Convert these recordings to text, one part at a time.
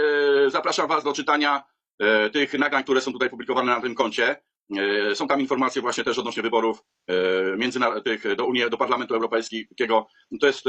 E, Zapraszam Was do czytania e, tych nagrań, które są tutaj publikowane na tym koncie. E, Są tam informacje właśnie też odnośnie wyborów międzyna- tych do Unii, do Parlamentu Europejskiego. To jest,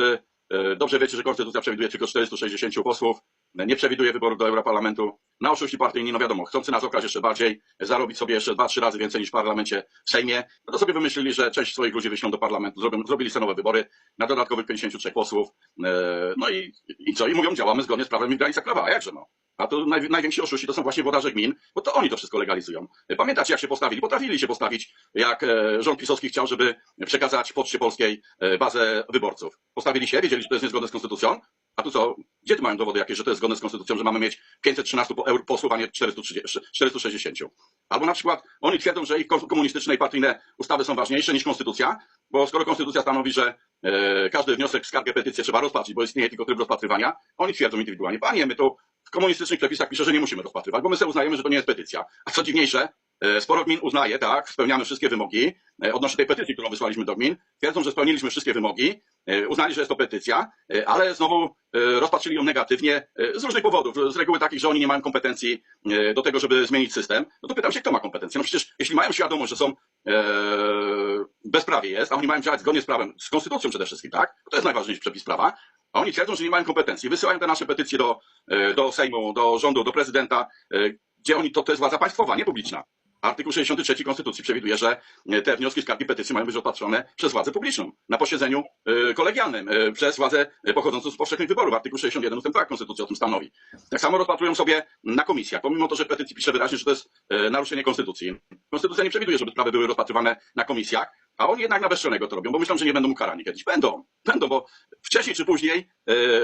dobrze wiecie, że Konstytucja przewiduje tylko 460 posłów, nie przewiduje wyborów do Europarlamentu. Na oszuści partyjni, no wiadomo, chcący nas okraść jeszcze bardziej, zarobić sobie jeszcze dwa, trzy razy więcej niż w parlamencie w Sejmie, no to sobie wymyślili, że część swoich ludzi wyślą do parlamentu, zrobią, zrobili sobie nowe wybory na dodatkowych 53 posłów. E, No i, i co? I mówią, działamy zgodnie z prawem i w granicach prawa. A jakże no? A to naj, najwięksi oszuści to są właśnie włodarze gmin, bo to oni to wszystko legalizują. Pamiętacie, jak się postawili? Potrafili się postawić, jak e, rząd pisowski chciał, żeby przekazać Poczcie Polskiej e, bazę wyborców. Postawili się, wiedzieli, że to jest niezgodne z konstytucją, a tu co? Gdzie tu mają dowody jakieś, że to jest zgodne z konstytucją, że mamy mieć 513 po- eur- posłów, a nie 430, 460? Albo na przykład oni twierdzą, że ich kom- komunistyczne i partyjne ustawy są ważniejsze niż konstytucja, bo skoro konstytucja stanowi, że e, każdy wniosek, skargę, petycję trzeba rozpatrzyć, bo istnieje tylko tryb rozpatrywania, oni twierdzą indywidualnie, panie, my to w komunistycznych przepisach pisze, że nie musimy rozpatrywać, bo my sobie uznajemy, że to nie jest petycja. A co dziwniejsze, sporo gmin uznaje, tak, spełniamy wszystkie wymogi e, odnośnie tej petycji, którą wysłaliśmy do gmin, twierdzą, że spełniliśmy wszystkie wymogi, e, uznali, że jest to petycja, e, ale znowu e, rozpatrzyli ją negatywnie e, z różnych powodów, z reguły takich, że oni nie mają kompetencji e, do tego, żeby zmienić system. No to pytam się, kto ma kompetencje? No przecież jeśli mają świadomość, że są e, bezprawie jest, a oni mają działać zgodnie z prawem, z konstytucją przede wszystkim, tak? To jest najważniejszy przepis prawa. A oni twierdzą, że nie mają kompetencji. Wysyłają te nasze petycje do, e, do Sejmu, do rządu, do prezydenta, e, gdzie oni to, to jest władza państwowa, nie publiczna. Artykuł 63 Konstytucji przewiduje, że e, te wnioski, skargi, petycje mają być rozpatrzone przez władzę publiczną na posiedzeniu e, kolegialnym, e, przez władzę pochodzącą z powszechnych wyborów. Artykuł 61 ust. 2 Konstytucji o tym stanowi. Tak samo rozpatrują sobie na komisjach, pomimo to, że petycji pisze wyraźnie, że to jest naruszenie konstytucji. Konstytucja nie przewiduje, żeby sprawy były rozpatrywane na komisjach, a oni jednak na bezczelnego to robią, bo myślą, że nie będą ukarani kiedyś. Będą, będą, bo wcześniej czy później,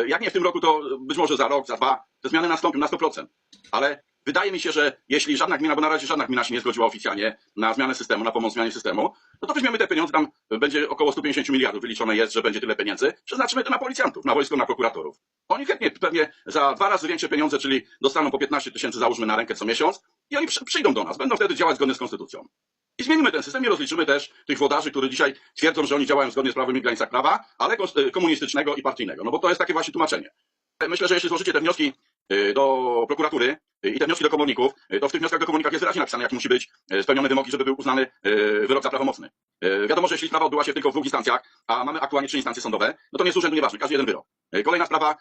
jak nie w tym roku, to być może za rok, za dwa, te zmiany nastąpią na 100%. Ale wydaje mi się, że jeśli żadna gmina, bo na razie żadna gmina się nie zgodziła oficjalnie na zmianę systemu, na pomoc w zmianie systemu, no to weźmiemy te pieniądze, tam będzie około 150 miliardów wyliczone jest, że będzie tyle pieniędzy, przeznaczymy to na policjantów, na wojsko, na prokuratorów. Oni chętnie pewnie za dwa razy większe pieniądze, czyli dostaną po 15 tysięcy załóżmy na rękę co miesiąc i oni przy, przyjdą do nas, będą wtedy działać zgodnie z konstytucją. I zmienimy ten system i rozliczymy też tych wodarzy, którzy dzisiaj twierdzą, że oni działają zgodnie z prawem i granicach prawa, ale y, komunistycznego i partyjnego. No bo to jest takie właśnie tłumaczenie. Myślę, że jeśli złożycie te wnioski y, do prokuratury i te wnioski do komorników, y, to w tych wnioskach do komorników jest wyraźnie napisane, jak musi być y, spełnione wymogi, żeby był uznany wyrok za prawomocny. Y, Wiadomo, że jeśli sprawa odbyła się tylko w dwóch instancjach, a mamy aktualnie trzy instancje sądowe, no to nie jest urzędu nieważne, każdy jeden wyrok. Y, Kolejna sprawa,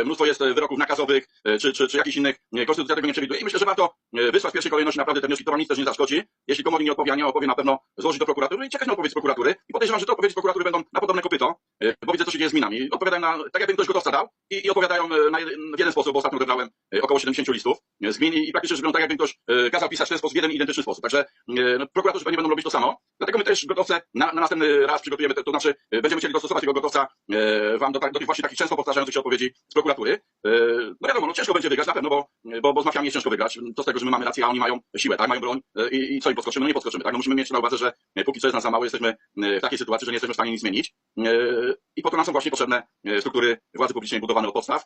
y, mnóstwo jest wyroków nakazowych, czy, czy, czy jakichś innych, konstytucja tego nie przewiduje i myślę, że warto wysłać w pierwszej kolejności naprawdę te wnioski, to nic też nie zaszkodzi. Jeśli komornik nie odpowie, nie opowie, na pewno złożyć do prokuratury i czekać na odpowiedź z prokuratury. I podejrzewam, że te odpowiedzi z prokuratury będą na podobne kopyto, bo widzę, co się dzieje z minami. Odpowiadają na, tak jakby im ktoś gotowca dał i, i odpowiadają na jeden, w jeden sposób, bo ostatnio odebrałem około 70 listów z gmin i, praktycznie biorąc, tak jakby ktoś kazał pisać w ten sposób, jeden identyczny sposób. Także no, prokuratorzy pewnie będą robić to samo. Dlatego my też gotowce na, na następny raz przygotujemy, to, to znaczy y, będziemy chcieli dostosować tego gotowca y, wam do, tak- do tych właśnie takich często powtarzających się odpowiedzi z prokuratury. Y, No wiadomo, no ciężko będzie wygrać na pewno, bo, bo, bo z mafiami jest ciężko wygrać. To z tego, że my mamy rację, a oni mają siłę, tak, mają broń y, i, i co im podskoczymy? No nie podskoczymy, tak? No musimy mieć na uwadze, że y, póki co jest nas za mało, jesteśmy w takiej sytuacji, że nie jesteśmy w stanie nic zmienić. Y, I po to nam są właśnie potrzebne struktury władzy publicznej budowane od podstaw.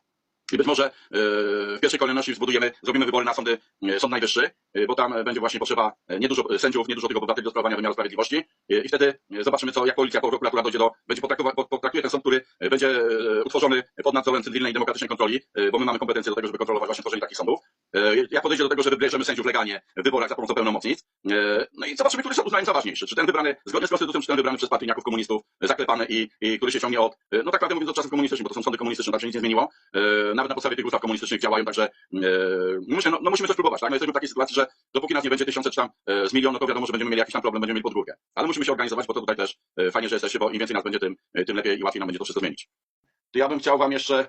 I być może e, w pierwszej kolejności zbudujemy, zrobimy wybory na sądy, e, Sąd Najwyższy, e, bo tam będzie właśnie potrzeba niedużo sędziów, niedużo tych obywateli do sprawowania wymiaru sprawiedliwości i wtedy zobaczymy, co jak policja, jak prokuratura dojdzie do, będzie potraktuje ten sąd, który będzie utworzony pod nadzorem cywilnej i demokratycznej kontroli, bo my mamy kompetencje do tego, żeby kontrolować właśnie tworzenie takich sądów. E, Jak podejdzie do tego, że wybierzemy sędziów legalnie w wyborach za pomocą pełnomocnic, e, no i zobaczymy, który sąd uznają za ważniejszy. Czy ten wybrany zgodnie z konstytucją, czy ten wybrany przez partyjników komunistów, e, zaklepany i, i który się ciągnie od, no tak naprawdę mówiąc, od czasów komunistycznych, bo to są sądy komunistyczne, także nic nie zmieniło. Nawet na podstawie tych ustaw komunistycznych działają, także myślę, no, no musimy coś próbować, tak? No jesteśmy w takiej sytuacji, że dopóki nas nie będzie tysiące czy tam z milion, no to wiadomo, że będziemy mieli jakiś tam problem, będziemy mieli podgórkę. Ale musimy się organizować, bo to tutaj też fajnie, że jesteście, bo im więcej nas będzie, tym, tym lepiej i łatwiej nam będzie to wszystko zmienić. To ja bym chciał wam jeszcze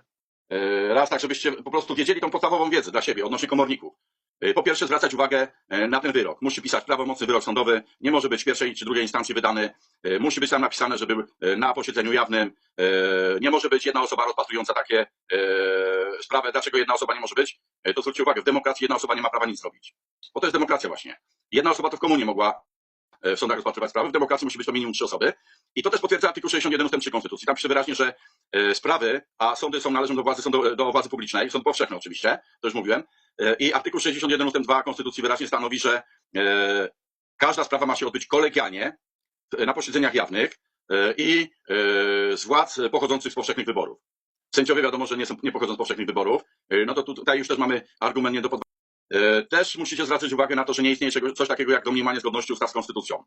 raz tak, żebyście po prostu wiedzieli tą podstawową wiedzę dla siebie odnośnie komorników. E, Po pierwsze zwracać uwagę e, na ten wyrok. Musi pisać prawomocny wyrok sądowy, nie może być w pierwszej czy drugiej instancji wydany. E, Musi być tam napisane, że był e, na posiedzeniu jawnym. E, Nie może być jedna osoba rozpatrująca takie e, sprawy. Dlaczego jedna osoba nie może być? E, To zwróćcie uwagę, w demokracji jedna osoba nie ma prawa nic zrobić. Bo to jest demokracja właśnie. Jedna osoba to w komunie mogła e, w sądach rozpatrywać sprawy. W demokracji musi być to minimum trzy osoby. I to też potwierdza artykuł 61 ust. 3 Konstytucji. Tam pisze wyraźnie, że e, sprawy, a sądy są należą do władzy, są do, do władzy publicznej, sąd powszechny oczywiście, to już mówiłem. E, I artykuł 61 ust. 2 Konstytucji wyraźnie stanowi, że e, każda sprawa ma się odbyć kolegialnie na posiedzeniach jawnych i z władz pochodzących z powszechnych wyborów. sędziowie wiadomo, że nie, są, nie pochodzą z powszechnych wyborów, no to tu- tutaj już też mamy argument nie do pod... E, Też musicie zwracać uwagę na to, że nie istnieje coś takiego jak domniemanie zgodności ustaw z konstytucją.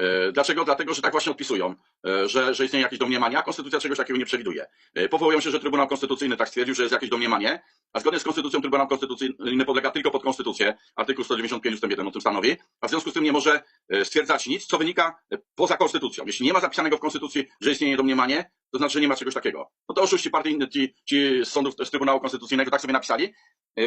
E, Dlaczego? Dlatego, że tak właśnie odpisują, e, że, że istnieje jakieś domniemanie, a konstytucja czegoś takiego nie przewiduje. E, Powołują się, że Trybunał Konstytucyjny tak stwierdził, że jest jakieś domniemanie, a zgodnie z konstytucją Trybunał Konstytucyjny podlega tylko pod konstytucję. Artykuł 195 ust. 1 o tym stanowi, a w związku z tym nie może stwierdzać nic, co wynika poza konstytucją. Jeśli nie ma zapisanego w konstytucji, że istnieje domniemanie, to znaczy, że nie ma czegoś takiego. No to oszuści partyjni, ci, ci sądów, z Trybunału Konstytucyjnego tak sobie napisali,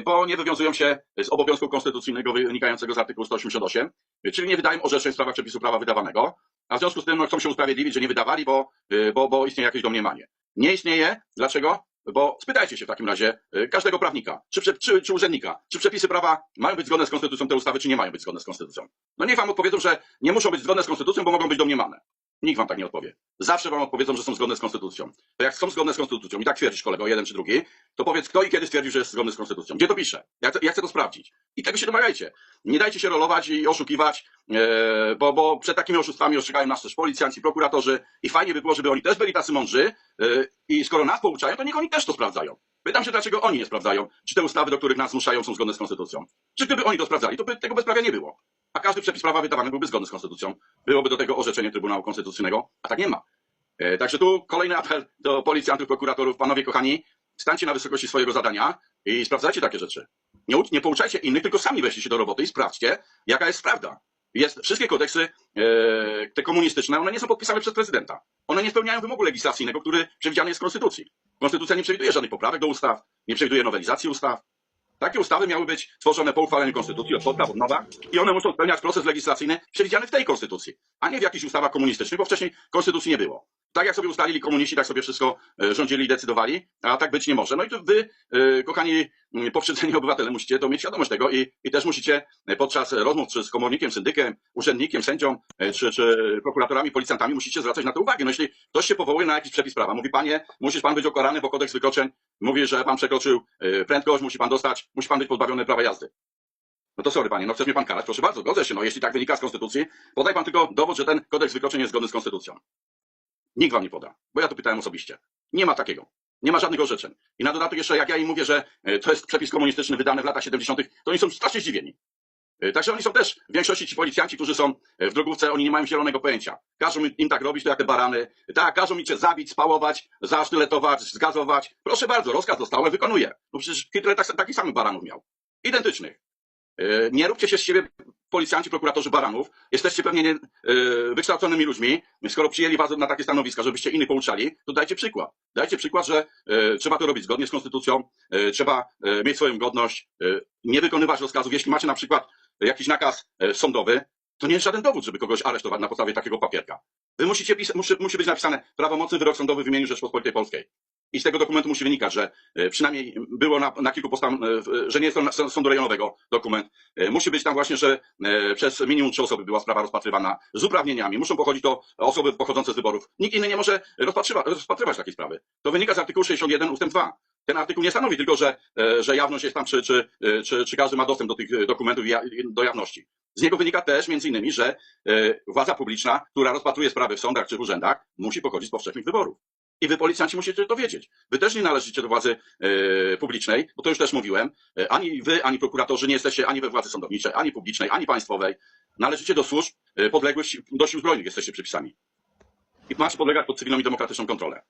bo nie wywiązują się z obowiązku konstytucyjnego wynikającego z artykułu 188, e, czyli nie wydają orzeczeń w sprawach przepisu prawa wydawanego, a w związku z tym no, chcą się usprawiedliwić, że nie wydawali, bo, e, bo, bo istnieje jakieś domniemanie. Nie istnieje. Dlaczego? Bo spytajcie się w takim razie e, każdego prawnika, czy, czy, czy urzędnika, czy przepisy prawa mają być zgodne z konstytucją te ustawy, czy nie mają być zgodne z konstytucją. No niech wam odpowiedzą, że nie muszą być zgodne z konstytucją, bo mogą być domniemane. Nikt wam tak nie odpowie. Zawsze wam odpowiedzą, że są zgodne z konstytucją. To jak są zgodne z konstytucją i tak twierdzisz kolego, jeden czy drugi, to powiedz kto i kiedy stwierdził, że jest zgodny z konstytucją. Gdzie to pisze? Ja ja chcę to sprawdzić. I tego się domagajcie. Nie dajcie się rolować i oszukiwać, e, bo, bo przed takimi oszustwami ostrzegają nas też policjanci, prokuratorzy i fajnie by było, żeby oni też byli tacy mądrzy e, i skoro nas pouczają, to niech oni też to sprawdzają. Pytam się, dlaczego oni nie sprawdzają, czy te ustawy, do których nas zmuszają, są zgodne z konstytucją. Czy gdyby oni to sprawdzali, to by tego bezprawia nie było. A każdy przepis prawa wydawany byłby zgodny z konstytucją. Byłoby do tego orzeczenie Trybunału Konstytucyjnego, a tak nie ma. E, Także tu kolejny apel do policjantów, prokuratorów, panowie kochani, stańcie na wysokości swojego zadania i sprawdzajcie takie rzeczy. Nie, nie pouczajcie innych, tylko sami weźcie się do roboty i sprawdźcie, jaka jest prawda. Jest, wszystkie kodeksy, e, te komunistyczne, one nie są podpisane przez prezydenta. One nie spełniają wymogu legislacyjnego, który przewidziany jest w Konstytucji. Konstytucja nie przewiduje żadnych poprawek do ustaw, nie przewiduje nowelizacji ustaw. Takie ustawy miały być tworzone po uchwaleniu Konstytucji, od podstaw, od nowa i one muszą spełniać proces legislacyjny przewidziany w tej Konstytucji, a nie w jakichś ustawach komunistycznych, bo wcześniej Konstytucji nie było. Tak jak sobie ustalili komuniści, tak sobie wszystko e, rządzili i decydowali, a tak być nie może. No i tu wy, e, kochani m, pokrzywdzeni obywatele, musicie to mieć świadomość tego i, i też musicie e, podczas rozmów czy z komornikiem, syndykiem, urzędnikiem, sędzią, czy, czy prokuratorami, policjantami, musicie zwracać na to uwagę. No jeśli ktoś się powołuje na jakiś przepis prawa, mówi panie, musisz pan być ukarany, bo kodeks wykroczeń mówi, że pan przekroczył prędkość, musi pan dostać, musi pan być pozbawiony prawa jazdy. No to sorry panie, no chce mnie pan karać, proszę bardzo, godzę się, no jeśli tak wynika z konstytucji, podaj pan tylko dowód, że ten kodeks wykroczeń jest zgodny z konstytucją. Nikt wam nie poda, bo ja to pytałem osobiście. Nie ma takiego. Nie ma żadnych orzeczeń. I na dodatek jeszcze, jak ja im mówię, że e, to jest przepis komunistyczny wydany w latach 70., to oni są strasznie zdziwieni. E, Także oni są też, w większości ci policjanci, którzy są e, w drogówce, oni nie mają zielonego pojęcia. Każą im- tak robić, to jak te barany. Tak, każą mi cię zabić, spałować, zasztyletować, zgazować. Proszę bardzo, rozkaz dostałem, wykonuję. No przecież Hitler tak, takich samych baranów miał. Identycznych. E, Nie róbcie się z siebie policjanci, prokuratorzy baranów. Jesteście pewnie nie, e, wykształconymi ludźmi. Skoro przyjęli was na takie stanowiska, żebyście innych pouczali, to dajcie przykład. Dajcie przykład, że e, trzeba to robić zgodnie z konstytucją, trzeba mieć swoją godność, nie wykonywać rozkazów. Jeśli macie na przykład jakiś nakaz sądowy, to nie jest żaden dowód, żeby kogoś aresztować na podstawie takiego papierka. Wy musicie musi, musi być napisane prawomocny wyrok sądowy w imieniu Rzeczpospolitej Polskiej. I z tego dokumentu musi wynikać, że e, przynajmniej było na, na kilku postach, że nie jest to sądu rejonowego dokument. E, Musi być tam właśnie, że e, przez minimum trzy osoby była sprawa rozpatrywana z uprawnieniami. Muszą pochodzić to osoby pochodzące z wyborów. Nikt inny nie może rozpatrywa, rozpatrywać takiej sprawy. To wynika z artykułu 61 ustęp 2. Ten artykuł nie stanowi tylko, że, e, że jawność jest tam, czy, czy, e, czy, czy każdy ma dostęp do tych e, dokumentów i do jawności. Z niego wynika też między innymi, że e, władza publiczna, która rozpatruje sprawy w sądach czy w urzędach, musi pochodzić z powszechnych wyborów. I wy policjanci musicie to wiedzieć. Wy też nie należycie do władzy e, publicznej, bo to już też mówiłem. E, ani wy, ani prokuratorzy nie jesteście ani we władzy sądowniczej, ani publicznej, ani państwowej. Należycie do służb e, podległych, do sił zbrojnych jesteście przepisami. I macie podlegać pod cywilną i demokratyczną kontrolę.